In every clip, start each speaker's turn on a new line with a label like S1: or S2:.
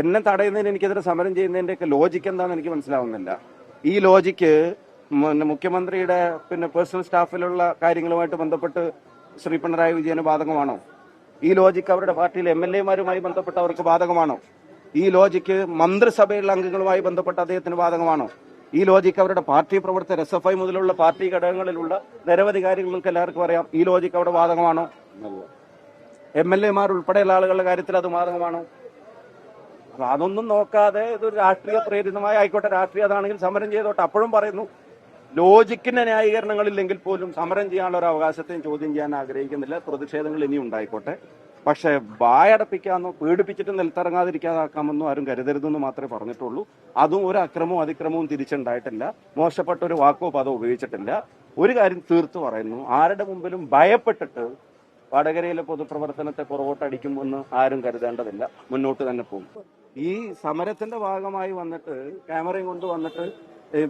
S1: എന്നെ തടയുന്നതിന് എനിക്കെതിരെ സമരം ചെയ്യുന്നതിന്റെയൊക്കെ ലോജിക്ക് എന്താണെന്ന് എനിക്ക് മനസ്സിലാവുന്നില്ല. ഈ ലോജിക്ക് പിന്നെ മുഖ്യമന്ത്രിയുടെ പിന്നെ പേഴ്സണൽ സ്റ്റാഫിലുള്ള കാര്യങ്ങളുമായിട്ട് ബന്ധപ്പെട്ട് ശ്രീ പിണറായി വിജയന് ബാധകമാണോ? ഈ ലോജിക്ക് അവരുടെ പാർട്ടിയിലെ എം എൽ എമാരുമായി ബന്ധപ്പെട്ട് അവർക്ക് ബാധകമാണോ? ഈ ലോജിക്ക് മന്ത്രിസഭയിലുള്ള അംഗങ്ങളുമായി ബന്ധപ്പെട്ട് അദ്ദേഹത്തിന് ബാധകമാണോ? ഈ ലോജിക്ക് അവരുടെ പാർട്ടി പ്രവർത്തകർ എസ് എഫ് ഐ മുതലുള്ള പാർട്ടി ഘടകങ്ങളിലുള്ള നിരവധി കാര്യങ്ങൾക്ക് എല്ലാവർക്കും അറിയാം. ഈ ലോജിക്ക് അവിടെ ബാധകമാണോ? എം എൽ എമാർ ഉൾപ്പെടെയുള്ള ആളുകളുടെ കാര്യത്തിൽ അത് ബാധകമാണോ? അപ്പൊ അതൊന്നും നോക്കാതെ ഇതൊരു രാഷ്ട്രീയ പ്രേരിതമായി ആയിക്കോട്ടെ രാഷ്ട്രീയ അതാണെങ്കിൽ സമരം ചെയ്തോട്ടെ. അപ്പോഴും പറയുന്നു ലോജിക്കിന്റെ ന്യായീകരണങ്ങളില്ലെങ്കിൽ പോലും സമരം ചെയ്യാനുള്ള ഒരു അവകാശത്തെയും ചോദ്യം ചെയ്യാൻ ആഗ്രഹിക്കുന്നില്ല. പ്രതിഷേധങ്ങൾ ഇനി ഉണ്ടായിക്കോട്ടെ. പക്ഷെ വായടപ്പിക്കാമെന്നോ പീഡിപ്പിച്ചിട്ട് നിലത്തിറങ്ങാതിരിക്കാതാക്കാമെന്നോ ആരും കരുതരുതെന്ന് മാത്രമേ പറഞ്ഞിട്ടുള്ളൂ. അതും ഒരു അക്രമവും അതിക്രമവും തിരിച്ചുണ്ടായിട്ടില്ല. മോശപ്പെട്ട ഒരു വാക്കോ പദോ ഉപയോഗിച്ചിട്ടില്ല. ഒരു കാര്യം തീർത്തു പറയുന്നു ആരുടെ മുമ്പിലും ഭയപ്പെട്ടിട്ട് വടകരയിലെ പൊതുപ്രവർത്തനത്തെ പുറകോട്ടടിക്കുമെന്ന് ആരും കരുതേണ്ടതില്ല. മുന്നോട്ട് തന്നെ പോകും. ഈ സമരത്തിന്റെ ഭാഗമായി വന്നിട്ട് ക്യാമറയും കൊണ്ട് വന്നിട്ട്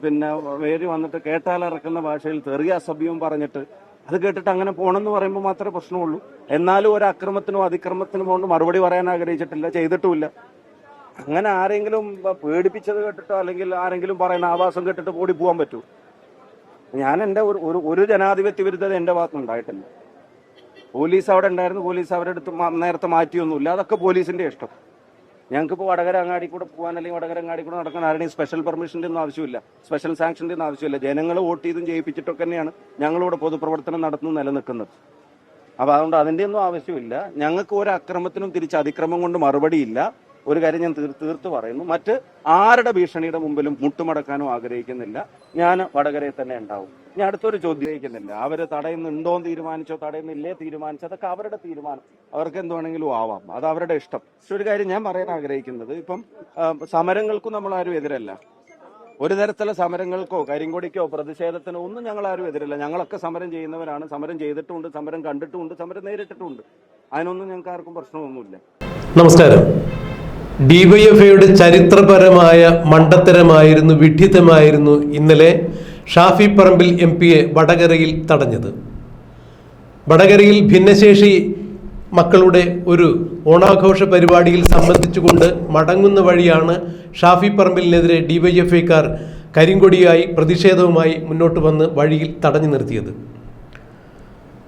S1: പിന്നെ വേരി വന്നിട്ട് കേട്ടാലിറക്കുന്ന ഭാഷയിൽ തെറിയ അസഭ്യവും പറഞ്ഞിട്ട് അത് കേട്ടിട്ട് അങ്ങനെ പോണെന്ന് പറയുമ്പോൾ മാത്രമേ പ്രശ്നമുള്ളൂ. എന്നാലും ഒരു അക്രമത്തിനോ അതിക്രമത്തിനോ കൊണ്ട് മറുപടി പറയാൻ ആഗ്രഹിച്ചിട്ടില്ല ചെയ്തിട്ടുമില്ല. അങ്ങനെ ആരെങ്കിലും പേടിപ്പിച്ചത് കേട്ടിട്ടോ അല്ലെങ്കിൽ ആരെങ്കിലും പറയുന്ന ആവാസം കേട്ടിട്ട് ഓടി പോകാൻ പറ്റൂ. ഞാൻ എന്റെ ഒരു ഒരു ജനാധിപത്യ വിരുദ്ധത എന്റെ ഭാഗത്തുനിന്ന് ഉണ്ടായിട്ടില്ല. പോലീസ് അവിടെ ഉണ്ടായിരുന്നു പോലീസ് അവരെടുത്ത് നേരത്തെ മാറ്റിയൊന്നുമില്ല. അതൊക്കെ പോലീസിന്റെ ഇഷ്ടം. ഞങ്ങൾക്കിപ്പോൾ വടകര അങ്ങാടി കൂടെ പോകാൻ അല്ലെങ്കിൽ വടകര അങ്ങാടി കൂടെ നടക്കാൻ ആരുടെയും സ്പെഷ്യൽ പെർമിഷന്റെ ഒന്നും ആവശ്യമില്ല. സ്പെഷ്യൽ സാങ്ഷന്റെ ഒന്നും ആവശ്യമില്ല. ജനങ്ങൾ വോട്ട് ചെയ്തും ജയിപ്പിച്ചിട്ടൊക്കെ തന്നെയാണ് ഞങ്ങളിവിടെ പൊതുപ്രവർത്തനം നടത്തുന്നു നിലനിൽക്കുന്നത്. അപ്പോൾ അതുകൊണ്ട് അതിന്റെ ഒന്നും ആവശ്യമില്ല. ഞങ്ങൾക്ക് ഒരു അക്രമത്തിനും തിരിച്ച് അതിക്രമം കൊണ്ട് മറുപടിയില്ല. ഒരു കാര്യം ഞാൻ തീർ തീർത്ത് പറയുന്നു. മറ്റ് ആരുടെ ഭീഷണിയുടെ മുമ്പിലും മുട്ടുമടക്കാനോ ആഗ്രഹിക്കുന്നില്ല. ഞാൻ വടകരയിൽ തന്നെ ഉണ്ടാവും. ഞാൻ അടുത്തൊരു ചോദ്യം അവർ തടയുന്നുണ്ടോ എന്ന് തീരുമാനിച്ചോ തടയുന്നില്ലേ തീരുമാനിച്ചോ അതൊക്കെ അവരുടെ തീരുമാനം. അവർക്ക് എന്ത് വേണമെങ്കിലും ആവാം. അത് അവരുടെ ഇഷ്ടം. പക്ഷെ ഒരു കാര്യം ഞാൻ പറയാൻ ആഗ്രഹിക്കുന്നത്. ഇപ്പം സമരങ്ങൾക്കും നമ്മൾ ആരും എതിരല്ല. ഒരു തരത്തിലുള്ള സമരങ്ങൾക്കോ കരിങ്കൊടിക്കോ പ്രതിഷേധത്തിനോ ഒന്നും ഞങ്ങൾ ആരും എതിരല്ല. ഞങ്ങളൊക്കെ സമരം ചെയ്യുന്നവരാണ്. സമരം ചെയ്തിട്ടുമുണ്ട് സമരം കണ്ടിട്ടുമുണ്ട് സമരം നേരിട്ടിട്ടുമുണ്ട് അതിനൊന്നും ഞങ്ങൾക്ക് ആർക്കും പ്രശ്നമൊന്നുമില്ല.
S2: നമസ്കാരം. ഡിവൈഎഫ്ഐയുടെ ചരിത്രപരമായ മണ്ടത്തരമായിരുന്നു വിഡ്ഢിത്തമായിരുന്നു ഇന്നലെ ഷാഫി പറമ്പിൽ എം പിയെ വടകരയിൽ തടഞ്ഞത്. വടകരയിൽ ഭിന്നശേഷി മക്കളുടെ ഒരു ഓണാഘോഷ പരിപാടിയിൽ സംബന്ധിച്ചുകൊണ്ട് മടങ്ങുന്ന വഴിയാണ് ഷാഫി പറമ്പിലിനെതിരെ ഡിവൈഎഫ്ഐക്കാർ കരിങ്കൊടിയായി പ്രതിഷേധവുമായി മുന്നോട്ട് വന്ന് വഴിയിൽ തടഞ്ഞു നിർത്തിയത്.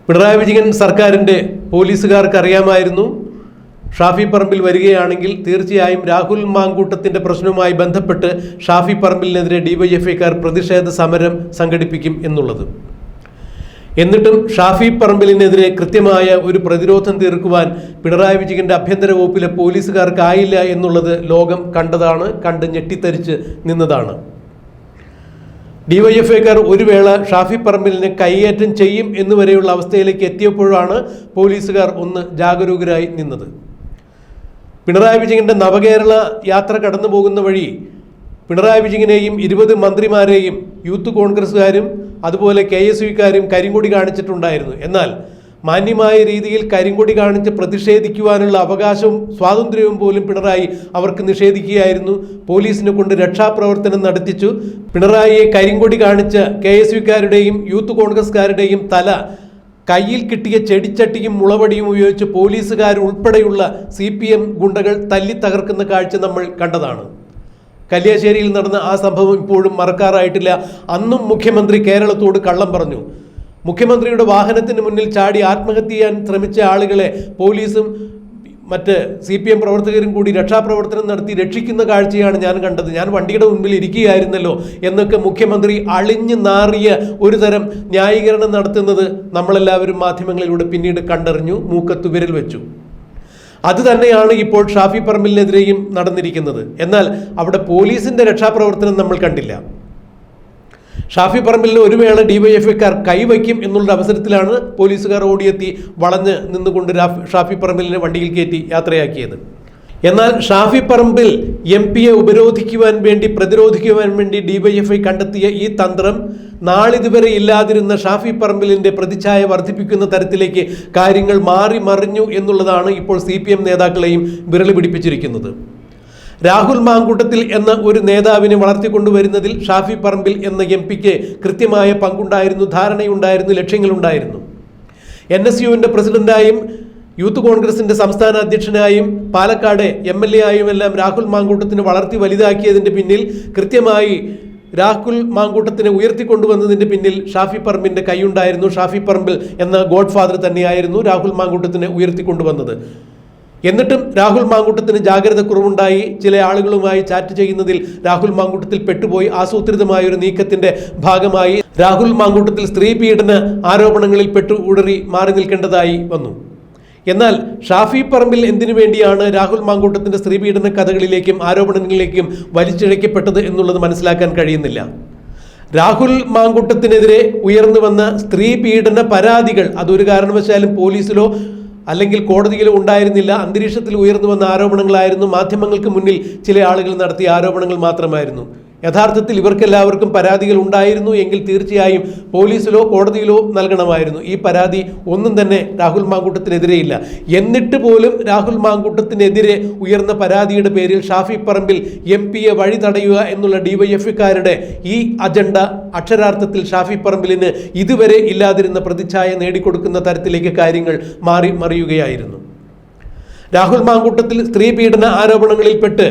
S2: പിണറായി വിജയൻ സർക്കാരിന്റെ പോലീസുകാർക്ക് അറിയാമായിരുന്നു ഷാഫി പറമ്പിൽ വരികയാണെങ്കിൽ തീർച്ചയായും രാഹുൽ മാങ്കൂട്ടത്തിന്റെ പ്രശ്നവുമായി ബന്ധപ്പെട്ട് ഷാഫി പറമ്പിലിനെതിരെ ഡിവൈഎഫ്ഐക്കാർ പ്രതിഷേധ സമരം സംഘടിപ്പിക്കും എന്നുള്ളത്. എന്നിട്ടും ഷാഫി പറമ്പിലിനെതിരെ കൃത്യമായ ഒരു പ്രതിരോധം തീർക്കുവാൻ പിണറായി വിജയന്റെ ആഭ്യന്തര വകുപ്പിലെ പോലീസുകാർക്കായില്ല എന്നുള്ളത് ലോകം കണ്ടതാണ് കണ്ട് ഞെട്ടിത്തരിച്ച് നിന്നതാണ്. ഡിവൈഎഫ്ഐക്കാർ ഒരു വേള ഷാഫി പറമ്പിലിനെ കൈയേറ്റം ചെയ്യും എന്നുവരെയുള്ള അവസ്ഥയിലേക്ക് എത്തിയപ്പോഴാണ് പോലീസുകാർ ഒന്ന് ജാഗരൂകരായി നിന്നത്. പിണറായി വിജയന്റെ നവകേരള യാത്ര കടന്നു പോകുന്ന വഴി പിണറായി വിജയനെയും ഇരുപത് മന്ത്രിമാരെയും യൂത്ത് കോൺഗ്രസ്സുകാരും അതുപോലെ കെ എസ് യുക്കാരും കരിങ്കൊടി കാണിച്ചിട്ടുണ്ടായിരുന്നു. എന്നാൽ മാന്യമായ രീതിയിൽ കരിങ്കൊടി കാണിച്ച് പ്രതിഷേധിക്കുവാനുള്ള അവകാശവും സ്വാതന്ത്ര്യവും പോലും പിണറായി അവർക്ക് നിഷേധിക്കുകയായിരുന്നു. പോലീസിനെ കൊണ്ട് രക്ഷാപ്രവർത്തനം നടത്തിച്ചു. പിണറായിയെ കരിങ്കൊടി കാണിച്ച് കെ എസ് യുക്കാരുടെയും യൂത്ത് കോൺഗ്രസ്സുകാരുടെയും തല കയ്യിൽ കിട്ടിയ ചെടിച്ചട്ടിയും മുളവടിയും ഉപയോഗിച്ച് പോലീസുകാർ ഉൾപ്പെടെയുള്ള സി പി എം ഗുണ്ടകൾ തല്ലി തകർക്കുന്ന കാഴ്ച നമ്മൾ കണ്ടതാണ്. കല്യാശ്ശേരിയിൽ നടന്ന ആ സംഭവം ഇപ്പോഴും മറക്കാറായിട്ടില്ല. അന്നും മുഖ്യമന്ത്രി കേരളത്തോട് കള്ളം പറഞ്ഞു. മുഖ്യമന്ത്രിയുടെ വാഹനത്തിന് മുന്നിൽ ചാടി ആത്മഹത്യ ചെയ്യാൻ ശ്രമിച്ച ആളുകളെ പോലീസും മറ്റ് സി പി എം പ്രവർത്തകരും കൂടി രക്ഷാപ്രവർത്തനം നടത്തി രക്ഷിക്കുന്ന കാഴ്ചയാണ് ഞാൻ കണ്ടത്. ഞാൻ വണ്ടിയുടെ മുൻപിൽ ഇരിക്കുകയായിരുന്നല്ലോ എന്നൊക്കെ മുഖ്യമന്ത്രി അളിഞ്ഞു നാറിയ ഒരു തരം ന്യായീകരണം നടത്തുന്നത് നമ്മളെല്ലാവരും മാധ്യമങ്ങളിലൂടെ പിന്നീട് കണ്ടറിഞ്ഞു മൂക്കത്ത് വിരൽ വെച്ചു. അത് തന്നെയാണ് ഇപ്പോൾ ഷാഫി പറമ്പിലിനെതിരെയും നടന്നിരിക്കുന്നത്. എന്നാൽ അവിടെ പോലീസിന്റെ രക്ഷാപ്രവർത്തനം നമ്മൾ കണ്ടില്ല. ഷാഫി പറമ്പിലിന് ഒരു വേള ഡിവൈഎഫ്ഐക്കാർ കൈവയ്ക്കും എന്നുള്ള അവസരത്തിലാണ് പോലീസുകാർ ഓടിയെത്തി വളഞ്ഞ് നിന്നുകൊണ്ട് ഷാഫി പറമ്പിലിനെ വണ്ടിയിൽ കയറ്റി യാത്രയാക്കിയത്. എന്നാൽ ഷാഫി പറമ്പിൽ എം പിയെ ഉപരോധിക്കുവാൻ വേണ്ടി പ്രതിരോധിക്കുവാൻ വേണ്ടി ഡിവൈഎഫ്ഐ കണ്ടെത്തിയ ഈ തന്ത്രം നാളിതുവരെ ഇല്ലാതിരുന്ന ഷാഫി പറമ്പിലിന്റെ പ്രതിച്ഛായ വർദ്ധിപ്പിക്കുന്ന തരത്തിലേക്ക് കാര്യങ്ങൾ മാറി മറിഞ്ഞു എന്നുള്ളതാണ് ഇപ്പോൾ സി നേതാക്കളെയും വിരളി പിടിപ്പിച്ചിരിക്കുന്നത്. രാഹുൽ മാങ്കൂട്ടത്തിൽ എന്ന ഒരു നേതാവിനെ വളർത്തിക്കൊണ്ടുവരുന്നതിൽ ഷാഫി പറമ്പിൽ എന്ന എം പിക്ക് കൃത്യമായ പങ്കുണ്ടായിരുന്നു ധാരണയുണ്ടായിരുന്നു ലക്ഷ്യങ്ങളുണ്ടായിരുന്നു. എൻ എസ് യുവിന്റെ പ്രസിഡന്റായും യൂത്ത് കോൺഗ്രസിന്റെ സംസ്ഥാന അധ്യക്ഷനായും പാലക്കാട് എം എൽ എ ആയും എല്ലാം രാഹുൽ മാങ്കൂട്ടത്തിന് വളർത്തി വലുതാക്കിയതിന്റെ പിന്നിൽ കൃത്യമായി രാഹുൽ മാങ്കൂട്ടത്തിനെ ഉയർത്തിക്കൊണ്ടുവന്നതിന്റെ പിന്നിൽ ഷാഫി പറമ്പിന്റെ കൈയുണ്ടായിരുന്നു. ഷാഫി പറമ്പിൽ എന്ന ഗോഡ് ഫാദർ തന്നെയായിരുന്നു രാഹുൽ മാങ്കൂട്ടത്തിനെ ഉയർത്തിക്കൊണ്ടുവന്നത്. എന്നിട്ടും രാഹുൽ മാങ്കൂട്ടത്തിന് ജാഗ്രത കുറവുണ്ടായി. ചില ആളുകളുമായി ചാറ്റ് ചെയ്യുന്നതിൽ രാഹുൽ മാങ്കൂട്ടത്തിൽ പെട്ടുപോയി. ആസൂത്രിതമായ ഒരു നീക്കത്തിന്റെ ഭാഗമായി രാഹുൽ മാങ്കൂട്ടത്തിൽ സ്ത്രീ പീഡന ആരോപണങ്ങളിൽ പെട്ടു ഉടറി മാറി നിൽക്കേണ്ടതായി വന്നു. എന്നാൽ ഷാഫി പറമ്പിൽ എന്തിനു വേണ്ടിയാണ് രാഹുൽ മാങ്കൂട്ടത്തിന്റെ സ്ത്രീപീഡന കഥകളിലേക്കും ആരോപണങ്ങളിലേക്കും വലിച്ചിഴക്കപ്പെട്ടത് എന്നുള്ളത് മനസ്സിലാക്കാൻ കഴിയുന്നില്ല. രാഹുൽ മാങ്കൂട്ടത്തിനെതിരെ ഉയർന്നു വന്ന സ്ത്രീ പീഡന പരാതികൾ അതൊരു കാരണവശാലും പോലീസിലോ അല്ലെങ്കിൽ കോടതിയിൽ ഉണ്ടായിരുന്നില്ല അന്തരീക്ഷത്തിൽ ഉയർന്നു വന്ന ആരോപണങ്ങളായിരുന്നു. മാധ്യമങ്ങൾക്ക് മുന്നിൽ ചില ആളുകൾ നടത്തിയ ആരോപണങ്ങൾ മാത്രമായിരുന്നു. യഥാർത്ഥത്തിൽ ഇവർക്കെല്ലാവർക്കും പരാതികൾ ഉണ്ടായിരുന്നു എങ്കിൽ തീർച്ചയായും പോലീസിലോ കോടതിയിലോ നൽകണമായിരുന്നു. ഈ പരാതി ഒന്നും തന്നെ രാഹുൽ മാങ്കൂട്ടത്തിനെതിരെയില്ല. എന്നിട്ട് പോലും രാഹുൽ മാങ്കൂട്ടത്തിനെതിരെ ഉയർന്ന പരാതിയുടെ പേരിൽ ഷാഫി പറമ്പിൽ എം പിയെ വഴി തടയുക എന്നുള്ള ഡിവൈഎഫ്ഇക്കാരുടെ ഈ അജണ്ട അക്ഷരാർത്ഥത്തിൽ ഷാഫി പറമ്പിലിന് ഇതുവരെ ഇല്ലാതിരുന്ന പ്രതിച്ഛായ നേടിക്കൊടുക്കുന്ന തരത്തിലേക്ക് കാര്യങ്ങൾ മാറി മറിയുകയായിരുന്നു. രാഹുൽ മാങ്കൂട്ടത്തിൽ സ്ത്രീ പീഡന ആരോപണങ്ങളിൽപ്പെട്ട്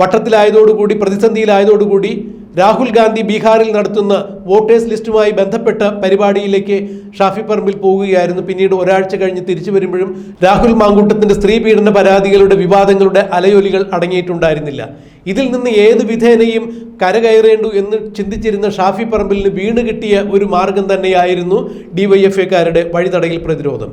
S2: വട്ടത്തിലായതോടുകൂടി പ്രതിസന്ധിയിലായതോടുകൂടി രാഹുൽ ഗാന്ധി ബീഹാറിൽ നടത്തുന്ന വോട്ടേഴ്സ് ലിസ്റ്റുമായി ബന്ധപ്പെട്ട പരിപാടിയിലേക്ക് ഷാഫി പറമ്പിൽ പോവുകയായിരുന്നു. പിന്നീട് ഒരാഴ്ച കഴിഞ്ഞ് തിരിച്ചു വരുമ്പോഴും രാഹുൽ മാങ്കൂട്ടത്തിന്റെ സ്ത്രീ പീഡന പരാതികളുടെ വിവാദങ്ങളുടെ അലയൊലികൾ അടങ്ങിയിട്ടുണ്ടായിരുന്നില്ല. ഇതിൽ നിന്ന് ഏത് വിധേനയും കരകയറേണ്ടു എന്ന് ചിന്തിച്ചിരുന്ന ഷാഫി പറമ്പിലിന് വീണ് കിട്ടിയ ഒരു മാർഗം തന്നെയായിരുന്നു ഡിവൈഎഫ്ഐക്കാരുടെ വഴിതടയിൽ പ്രതിരോധം.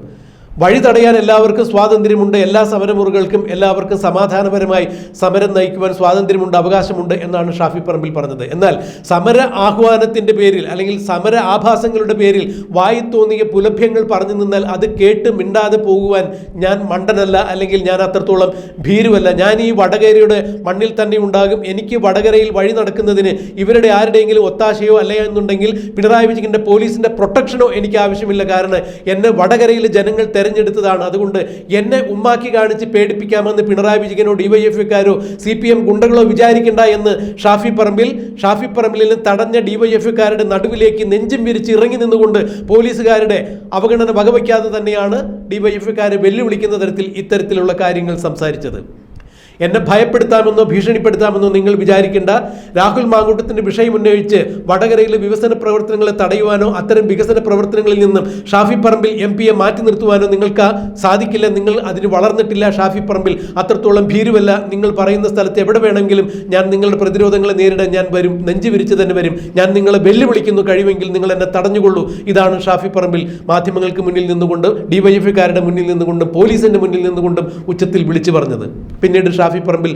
S2: വഴി തടയാൻ എല്ലാവർക്കും സ്വാതന്ത്ര്യമുണ്ട്. എല്ലാ സമരമുറികൾക്കും എല്ലാവർക്കും സമാധാനപരമായി സമരം നയിക്കുവാൻ സ്വാതന്ത്ര്യമുണ്ട് അവകാശമുണ്ട് എന്നാണ് ഷാഫി പറമ്പിൽ പറഞ്ഞത്. എന്നാൽ സമര ആഹ്വാനത്തിന്റെ പേരിൽ അല്ലെങ്കിൽ സമര ആഭാസങ്ങളുടെ പേരിൽ വായി തോന്നിയ പുലഭ്യങ്ങൾ പറഞ്ഞു നിന്നാൽ അത് കേട്ട് മിണ്ടാതെ പോകുവാൻ ഞാൻ മണ്ടനല്ല അല്ലെങ്കിൽ ഞാൻ അത്രത്തോളം ഭീരുവല്ല. ഞാൻ ഈ വടകരയുടെ മണ്ണിൽ തന്നെ ഉണ്ടാകും. എനിക്ക് വടകരയിൽ വഴി നടക്കുന്നതിന് ഇവരുടെ ആരുടെയെങ്കിലും ഒത്താശയോ അല്ല എന്നുണ്ടെങ്കിൽ പിണറായി വിജയന്റെ പോലീസിന്റെ പ്രൊട്ടക്ഷനോ എനിക്ക് ആവശ്യമില്ല. കാരണം എന്നെ വടകരയിലെ ജനങ്ങൾ തെരഞ്ഞെടുത്തതാണ്. അതുകൊണ്ട് എന്നെ ഉമ്മാക്കി കാണിച്ച് പേടിപ്പിക്കാമെന്ന് പിണറായി വിജയനോ ഡിവൈഎഫ്ഐക്കാരോ സി പി എം ഗുണ്ടകളോ വിചാരിക്കണ്ട എന്ന് ഷാഫി പറമ്പിൽ ഷാഫി പറമ്പിലിൽ തടഞ്ഞ ഡിവൈഎഫ്ഐക്കാരുടെ നടുവിലേക്ക് നെഞ്ചും വിരിച്ച് ഇറങ്ങി നിന്നുകൊണ്ട് പോലീസുകാരുടെ അവഗണന വകവയ്ക്കാതെ തന്നെയാണ് ഡിവൈഎഫ്ഐക്കാരെ വെല്ലുവിളിക്കുന്ന തരത്തിൽ ഇത്തരത്തിലുള്ള കാര്യങ്ങൾ സംസാരിച്ചത്. എന്നെ ഭയപ്പെടുത്താമെന്നോ ഭീഷണിപ്പെടുത്താമെന്നോ നിങ്ങൾ വിചാരിക്കേണ്ട. രാഹുൽ മാങ്കൂട്ടത്തിന്റെ വിഷയം ഉന്നയിച്ച് വടകരയിലെ വികസന പ്രവർത്തനങ്ങളെ തടയുവാനോ അത്തരം വികസന പ്രവർത്തനങ്ങളിൽ നിന്നും ഷാഫി പറമ്പിൽ എം പിയെ മാറ്റി നിർത്തുവാനോ നിങ്ങൾക്ക് സാധിക്കില്ല. നിങ്ങൾ അതിന് വളർന്നിട്ടില്ല ഷാഫി പറമ്പിൽ. അത്രത്തോളം ഭീരുവല്ല. നിങ്ങൾ പറയുന്ന സ്ഥലത്ത് എവിടെ വേണമെങ്കിലും ഞാൻ നിങ്ങളുടെ പ്രതിരോധങ്ങളെ നേരിടാൻ ഞാൻ വരും. നെഞ്ചു വിരിച്ച് തന്നെ വരും. ഞാൻ നിങ്ങളെ വെല്ലുവിളിക്കുന്നു. കഴിവെങ്കിൽ നിങ്ങൾ എന്നെ തടഞ്ഞുകൊള്ളൂ. ഇതാണ് ഷാഫി പറമ്പിൽ. മാധ്യമങ്ങൾക്ക് മുന്നിൽ നിന്നുകൊണ്ട് ഡിവൈഎഫ്ഐക്കാരുടെ മുന്നിൽ നിന്നുകൊണ്ട് പോലീസിന്റെ മുന്നിൽ നിന്നുകൊണ്ടും ഉച്ചത്തിൽ വിളിച്ചു പറഞ്ഞത്. പിന്നീട് പറമ്പിൽ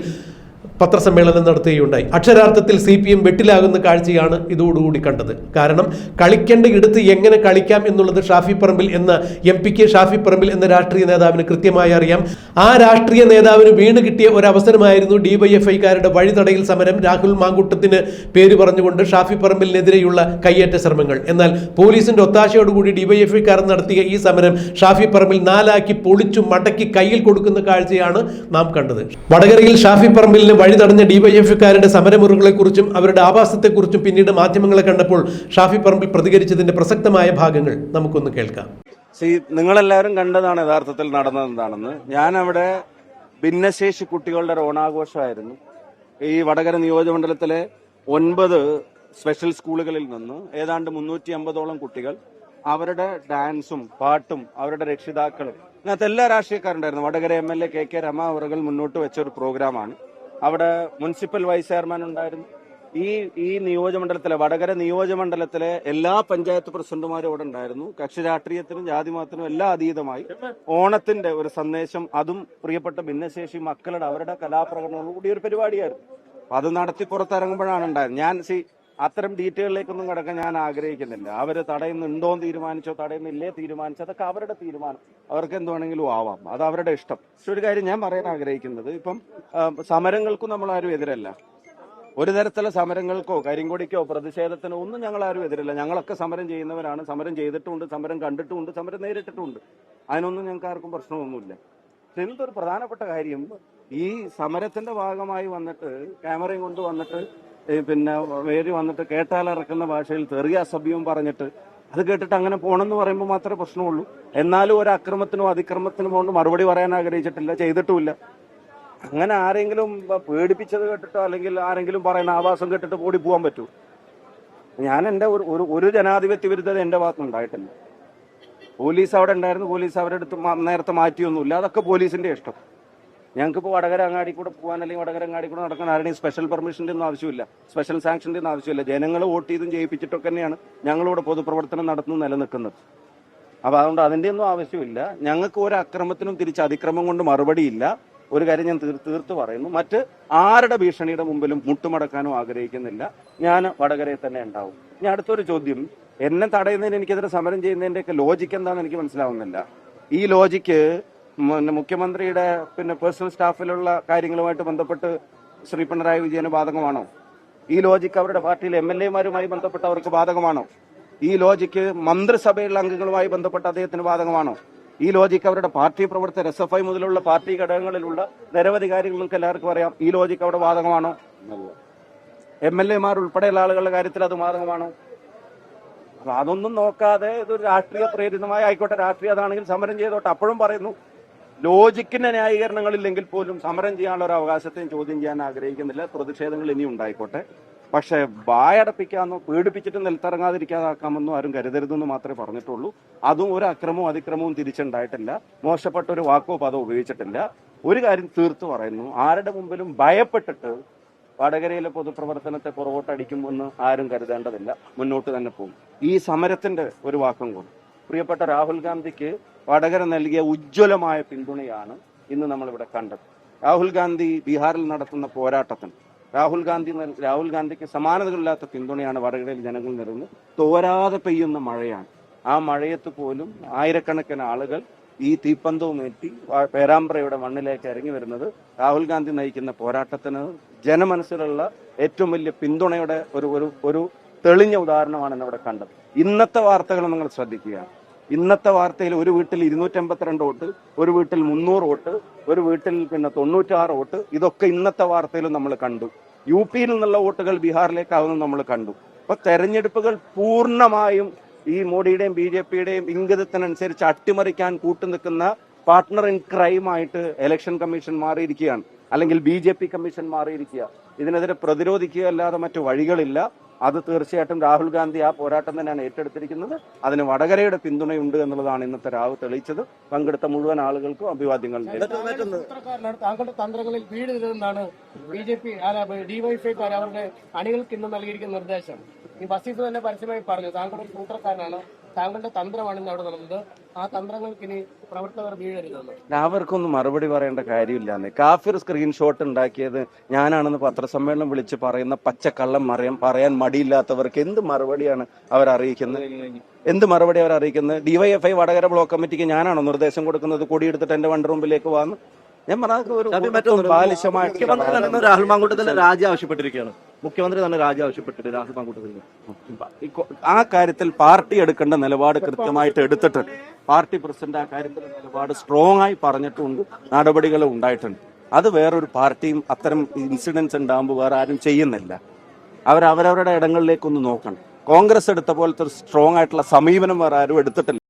S2: പത്രസമ്മേളനം നടത്തുകയുണ്ടായി. അക്ഷരാർത്ഥത്തിൽ സി പി എം വെട്ടിലാകുന്ന കാഴ്ചയാണ് ഇതോടുകൂടി കണ്ടത്. കാരണം കളിക്കേണ്ട ഇടത്ത് എങ്ങനെ കളിക്കാം എന്നുള്ളത് ഷാഫി പറമ്പിൽ എന്ന M P K Shafi Parambil എന്ന രാഷ്ട്രീയ നേതാവിന് കൃത്യമായി അറിയാം. ആ രാഷ്ട്രീയ നേതാവിന് വീണ് കിട്ടിയ ഒരു അവസരമായിരുന്നു ഡിവൈഎഫ്ഐക്കാരുടെ വഴിതടയിൽ സമരം. രാഹുൽ മാങ്കൂട്ടത്തിന് പേര് പറഞ്ഞുകൊണ്ട് ഷാഫി പറമ്പിലിനെതിരെയുള്ള കയ്യേറ്റ ശ്രമങ്ങൾ. എന്നാൽ പോലീസിന്റെ ഒത്താശയോടുകൂടി ഡിവൈഎഫ്ഐക്കാർ നടത്തിയ ഈ സമരം ഷാഫി പറമ്പിൽ നാലാക്കി പൊളിച്ചു മടക്കി കയ്യിൽ കൊടുക്കുന്ന കാഴ്ചയാണ് നാം കണ്ടത്. വടകരയിൽ ഷാഫി പറമ്പിലിന് വഴി തടഞ്ഞ ഡിവൈഎഫ്ഐക്കാരുടെ സമരമുറകളെക്കുറിച്ചും അവരുടെ ആവാസത്തെക്കുറിച്ചും പിന്നീട് മാധ്യമങ്ങളെ കണ്ടപ്പോൾ ഷാഫി പറമ്പിൽ പ്രതികരിച്ചതിന്റെ പ്രസക്തമായ ഭാഗങ്ങൾ നമുക്കൊന്ന് കേൾക്കാം.
S1: സി നിങ്ങളെല്ലാവരും കണ്ടതാണ് യഥാർത്ഥത്തിൽ നടന്നത് എന്താണെന്ന്. ഞാൻ അവിടെ ഭിന്നശേഷി കുട്ടികളുടെ ഒരു ഓണാഘോഷമായിരുന്നു. ഈ വടകര നിയോജകമണ്ഡലത്തിലെ ഒൻപത് സ്പെഷ്യൽ സ്കൂളുകളിൽ നിന്ന് ഏതാണ്ട് മുന്നൂറ്റി അമ്പതോളം കുട്ടികൾ അവരുടെ ഡാൻസും പാട്ടും അവരുടെ രക്ഷിതാക്കളും ഇതിനകത്ത് എല്ലാ രാഷ്ട്രീയക്കാരുണ്ടായിരുന്നു. Vadakara M L A K K Rema അവറുകൾ മുന്നോട്ട് വെച്ച ഒരു പ്രോഗ്രാമാണ്. അവിടെ മുനിസിപ്പൽ വൈസ് ചെയർമാൻ ഉണ്ടായിരുന്നു. ഈ ഈ നിയോജമണ്ഡലത്തിലെ വടകര നിയോജമണ്ഡലത്തിലെ എല്ലാ പഞ്ചായത്ത് പ്രസിഡന്റുമാരും അവിടെ ഉണ്ടായിരുന്നു. കക്ഷി രാഷ്ട്രീയത്തിനും ജാതി മതത്തിനും എല്ലാം അതീതമായി. ഓണത്തിന്റെ ഒരു സന്ദേശം അതും പ്രിയപ്പെട്ട ഭിന്നശേഷി മക്കളുടെ അവരുടെ കലാപ്രകടനങ്ങളും കൂടി ഒരു പരിപാടിയായിരുന്നു. അത് നടത്തി പുറത്തിറങ്ങുമ്പോഴാണ് ഉണ്ടായത്. ഞാൻ സി അത്തരം ഡീറ്റെയിലേക്കൊന്നും കിടക്കാൻ ഞാൻ ആഗ്രഹിക്കുന്നില്ല. അവർ തടയുന്നുണ്ടോ എന്ന് തീരുമാനിച്ചോ തടയുന്നില്ലേ തീരുമാനിച്ചോ അതൊക്കെ അവരുടെ തീരുമാനം. അവർക്ക് എന്ത് വേണമെങ്കിലും ആവാം. അത് അവരുടെ ഇഷ്ടം. പക്ഷെ ഒരു കാര്യം ഞാൻ പറയാൻ ആഗ്രഹിക്കുന്നത് ഇപ്പം സമരങ്ങൾക്കും നമ്മൾ ആരും എതിരല്ല. ഒരു തരത്തിലുള്ള സമരങ്ങൾക്കോ കരിങ്കൊടിക്കോ പ്രതിഷേധത്തിനോ ഒന്നും ഞങ്ങൾ ആരും എതിരല്ല. ഞങ്ങളൊക്കെ സമരം ചെയ്യുന്നവരാണ്. സമരം ചെയ്തിട്ടുണ്ട് സമരം കണ്ടിട്ടുമുണ്ട് സമരം നേരിട്ടിട്ടുമുണ്ട് അതിനൊന്നും ഞങ്ങൾക്ക് ആർക്കും പ്രശ്നമൊന്നുമില്ല. ഒരു പ്രധാനപ്പെട്ട കാര്യം ഈ സമരത്തിന്റെ ഭാഗമായി വന്നിട്ട് ക്യാമറയും കൊണ്ട് വന്നിട്ട് പിന്നെ വേര് വന്നിട്ട് കേട്ടാലിറക്കുന്ന ഭാഷയിൽ തെറിയ അസഭ്യവും പറഞ്ഞിട്ട് അത് കേട്ടിട്ട് അങ്ങനെ പോകണമെന്ന് പറയുമ്പോൾ മാത്രമേ പ്രശ്നമുള്ളൂ. എന്നാലും ഒരു അക്രമത്തിനോ അതിക്രമത്തിനോ കൊണ്ട് മറുപടി പറയാൻ ആഗ്രഹിച്ചിട്ടില്ല ചെയ്തിട്ടുമില്ല. അങ്ങനെ ആരെങ്കിലും പേടിപ്പിച്ചത് കേട്ടിട്ടോ അല്ലെങ്കിൽ ആരെങ്കിലും പറയുന്ന ആവാസം കേട്ടിട്ട് ഓടി പോകാൻ പറ്റൂ. ഞാൻ എന്റെ ഒരു ഒരു ജനാധിപത്യ വിരുദ്ധത എന്റെ ഭാഗത്ത് ഉണ്ടായിട്ടില്ല. പോലീസ് അവിടെ ഉണ്ടായിരുന്നു പോലീസ് അവരെടുത്ത് നേരത്തെ മാറ്റിയൊന്നുമില്ല. അതൊക്കെ പോലീസിന്റെ ഇഷ്ടം. ഞങ്ങൾക്കിപ്പോൾ വടകര അങ്ങാടി കൂടെ പോകാൻ അല്ലെങ്കിൽ വടകര അങ്ങാടി കൂടെ നടക്കാൻ ആരുടെയും സ്പെഷ്യൽ പെർമിഷന്റെ ഒന്നും ആവശ്യമില്ല. സ്പെഷ്യൽ സാങ്ഷന്റെ ഒന്നും ആവശ്യമില്ല. ജനങ്ങൾ വോട്ട് ചെയ്തും ജയിപ്പിച്ചിട്ടൊക്കെ തന്നെയാണ് ഞങ്ങളിവിടെ പൊതുപ്രവർത്തനം നടത്തുന്നു നിലനിൽക്കുന്നത്. അപ്പോൾ അതുകൊണ്ട് അതിന്റെ ഒന്നും ആവശ്യമില്ല. ഞങ്ങൾക്ക് ഒരു അക്രമത്തിനും തിരിച്ച് അതിക്രമം കൊണ്ട് മറുപടിയില്ല ഒരു കാര്യം ഞാൻ തീർ തീർത്ത് പറയുന്നു. മറ്റ് ആരുടെ ഭീഷണിയുടെ മുമ്പിലും മുട്ടുമടക്കാനും ആഗ്രഹിക്കുന്നില്ല. ഞാൻ വടകരയിൽ തന്നെ ഉണ്ടാവും. ഇനി അടുത്തൊരു ചോദ്യം. എന്നെ തടയുന്നതിന് എനിക്കെതിരെ സമരം ചെയ്യുന്നതിന്റെയൊക്കെ ലോജിക്ക് എന്താണെന്ന് എനിക്ക് മനസ്സിലാവുന്നില്ല. ഈ ലോജിക്ക് മുന്ന- മുഖ്യമന്ത്രിയുടെ പിന്നെ പേഴ്സണൽ സ്റ്റാഫിലുള്ള കാര്യങ്ങളുമായിട്ട് ബന്ധപ്പെട്ട് ശ്രീ പിണറായി വിജയന് ബാധകമാണോ? ഈ ലോജിക്ക് അവരുടെ പാർട്ടിയിലെ എം എൽ എമാരുമായി ബന്ധപ്പെട്ട് അവർക്ക് ബാധകമാണോ? ഈ ലോജിക്ക് മന്ത്രിസഭയിലുള്ള അംഗങ്ങളുമായി ബന്ധപ്പെട്ട് അദ്ദേഹത്തിന് ബാധകമാണോ? ഈ ലോജിക്ക് അവരുടെ പാർട്ടി പ്രവർത്തകർ എസ് എഫ് ഐ മുതലുള്ള പാർട്ടി ഘടകങ്ങളിലുള്ള നിരവധി കാര്യങ്ങൾക്ക് എല്ലാവർക്കും അറിയാം. ഈ ലോജിക്ക് അവിടെ ബാധകമാണോ? എം എൽ എമാർ ഉൾപ്പെടെയുള്ള ആളുകളുടെ കാര്യത്തിൽ അത് ബാധകമാണോ? അപ്പൊ അതൊന്നും നോക്കാതെ ഇതൊരു രാഷ്ട്രീയ പ്രേരിതമായ ആയിക്കോട്ടെ. രാഷ്ട്രീയ അതാണെങ്കിൽ സമരം ചെയ്തോട്ടെ. അപ്പോഴും പറയുന്നു ലോജിക്കിന്റെ ന്യായീകരണങ്ങളില്ലെങ്കിൽ പോലും സമരം ചെയ്യാനുള്ള ഒരു അവകാശത്തെയും ചോദ്യം ചെയ്യാൻ ആഗ്രഹിക്കുന്നില്ല. പ്രതിഷേധങ്ങൾ ഇനി ഉണ്ടായിക്കോട്ടെ. പക്ഷെ വായടപ്പിക്കാമെന്നോ പീഡിപ്പിച്ചിട്ട് നിലത്തിറങ്ങാതിരിക്കാതാക്കാമെന്നോ ആരും കരുതരുതെന്ന് മാത്രമേ പറഞ്ഞിട്ടുള്ളൂ. അതും ഒരു അക്രമവും അതിക്രമവും തിരിച്ചുണ്ടായിട്ടില്ല. മോശപ്പെട്ട ഒരു വാക്കോ പദോ ഉപയോഗിച്ചിട്ടില്ല. ഒരു കാര്യം തീർത്തു പറയുന്നു. ആരുടെ മുമ്പിലും ഭയപ്പെട്ടിട്ട് വടകരയിലെ പൊതുപ്രവർത്തനത്തെ പുറകോട്ടടിക്കുമെന്ന് ആരും കരുതേണ്ടതില്ല. മുന്നോട്ട് തന്നെ പോകും. ഈ സമരത്തിന്റെ ഒരു വാക്കും കൂടി. പ്രിയപ്പെട്ട രാഹുൽ ഗാന്ധിക്ക് വടകര നൽകിയ ഉജ്ജ്വലമായ പിന്തുണയാണ് ഇന്ന് നമ്മളിവിടെ കണ്ടത്. രാഹുൽ ഗാന്ധി ബീഹാറിൽ നടത്തുന്ന പോരാട്ടത്തിന് രാഹുൽ ഗാന്ധി രാഹുൽ ഗാന്ധിക്ക് സമാനതകളില്ലാത്ത പിന്തുണയാണ് വടകരയിൽ ജനങ്ങൾ നിറഞ്ഞു തോരാതെ പെയ്യുന്ന മഴയാണ്. ആ മഴയത്ത് പോലും ആയിരക്കണക്കിന് ആളുകൾ ഈ തീപ്പന്തവുമേറ്റി പേരാമ്പ്രയുടെ മണ്ണിലേക്ക് ഇറങ്ങി വരുന്നത് രാഹുൽ ഗാന്ധി നയിക്കുന്ന പോരാട്ടത്തിന് ജനമനസ്സിലുള്ള ഏറ്റവും വലിയ പിന്തുണയുടെ ഒരു ഒരു ഒരു തെളിഞ്ഞ ഉദാഹരണമാണ് ഇന്നിവിടെ കണ്ടത്. ഇന്നത്തെ വാർത്തകൾ നിങ്ങൾ ശ്രദ്ധിക്കുക ഇന്നത്തെ വാർത്തയിൽ ഒരു വീട്ടിൽ ഇരുന്നൂറ്റമ്പത്തിരണ്ട് വോട്ട് ഒരു വീട്ടിൽ മുന്നൂറ് വോട്ട് ഒരു വീട്ടിൽ പിന്നെ തൊണ്ണൂറ്റാറ് വോട്ട് ഇതൊക്കെ ഇന്നത്തെ വാർത്തയിൽ നമ്മൾ കണ്ടു. യു പിയിൽ നിന്നുള്ള വോട്ടുകൾ ബീഹാറിലേക്കാവുന്നു നമ്മൾ കണ്ടു. അപ്പൊ തെരഞ്ഞെടുപ്പുകൾ പൂർണമായും ഈ മോഡിയുടെയും ബി ജെ പിയുടെയും ഇംഗിതത്തിനനുസരിച്ച് അട്ടിമറിക്കാൻ കൂട്ടുനിൽക്കുന്ന പാർട്ട്ണർ ഇൻ ക്രൈം ആയിട്ട് ഇലക്ഷൻ കമ്മീഷൻ മാറിയിരിക്കുകയാണ്. അല്ലെങ്കിൽ ബി ജെ പി കമ്മീഷൻ മാറിയിരിക്കുക ഇതിനെതിരെ പ്രതിരോധിക്കുക അല്ലാതെ മറ്റു വഴികളില്ല. അത് തീർച്ചയായിട്ടും രാഹുൽ ഗാന്ധി ആ പോരാട്ടം തന്നെയാണ് ഏറ്റെടുത്തിരിക്കുന്നത്. അതിന് വടകരയുടെ പിന്തുണയുണ്ട് എന്നുള്ളതാണ് ഇന്നത്തെ രാവ് തെളിയിച്ചത്. പങ്കെടുത്ത മുഴുവൻ ആളുകൾക്കും അഭിവാദ്യങ്ങൾ നേരുന്നു.
S3: താങ്കളുടെ തന്ത്രങ്ങളിൽ വീഴരുതെന്നാണ് ബി ജെ പി ഡിവൈഫൈക്കാർ അവരുടെ അണികൾക്ക് ഇന്ന് നൽകിയിരിക്കുന്ന നിർദ്ദേശം. ഈ ബസീസ് തന്നെ പരസ്യമായി പറഞ്ഞു താങ്കളുടെ സൂത്രക്കാരനാണ് താങ്കളുടെ തന്ത്രമാണ് ഇന്ന് അവിടെ നടന്നത്. ആ തന്ത്രങ്ങൾക്ക് ഇനി പ്രവർത്തകർ വീഴരുതെന്ന്.
S1: അവർക്കൊന്നും മറുപടി പറയേണ്ട കാര്യമില്ലാന്ന്. കാഫിർ സ്ക്രീൻഷോട്ട് ഉണ്ടാക്കിയത് ഞാനാണെന്ന് പത്രസമ്മേളനം വിളിച്ച് പറയുന്ന പച്ചക്കള്ളം മറിയാൻ പറയാൻ മടിയില്ലാത്തവർക്ക് എന്ത് മറുപടിയാണ് അവർ അറിയിക്കുന്നത്? എന്ത് മറുപടി അവർ അറിയിക്കുന്നത്? ഡിവൈഎഫ്ഐ വടകര ബ്ലോക്ക് കമ്മിറ്റിക്ക് ഞാനാണോ നിർദ്ദേശം കൊടുക്കുന്നത്? കൊടിയെടുത്തിട്ട് എന്റെ വണ്ടി റൂമിലേക്ക് വന്ന്. ഞാൻ പറഞ്ഞ ഒരു
S4: തന്നെ രാഹുൽ മാങ്കൂട്ടത്തിന്റെ രാജി ആവശ്യപ്പെട്ടിരിക്കുകയാണ്. മുഖ്യമന്ത്രി തന്നെ രാജി ആവശ്യപ്പെട്ടിട്ട് രാഹുൽ മാങ്കൂട്ടത്തിന്
S1: ആ കാര്യത്തിൽ പാർട്ടി എടുക്കേണ്ട നിലപാട് കൃത്യമായിട്ട് എടുത്തിട്ടുണ്ട് പാർട്ടി പ്രസിഡന്റ് ആ കാര്യത്തിൽ നിലപാട് സ്ട്രോങ് ആയി പറഞ്ഞിട്ടുണ്ട് നടപടികൾ ഉണ്ടായിട്ടുണ്ട്. അത് വേറൊരു പാർട്ടിയും അത്തരം ഇൻസിഡൻസ് ഉണ്ടാകുമ്പോൾ വേറെ ആരും ചെയ്യുന്നില്ല. അവരവരവരുടെ ഇടങ്ങളിലേക്കൊന്ന് നോക്കണം. കോൺഗ്രസ് എടുത്ത പോലത്തെ ഒരു സ്ട്രോങ് ആയിട്ടുള്ള സമീപനം വേറെ ആരും എടുത്തിട്ടില്ല.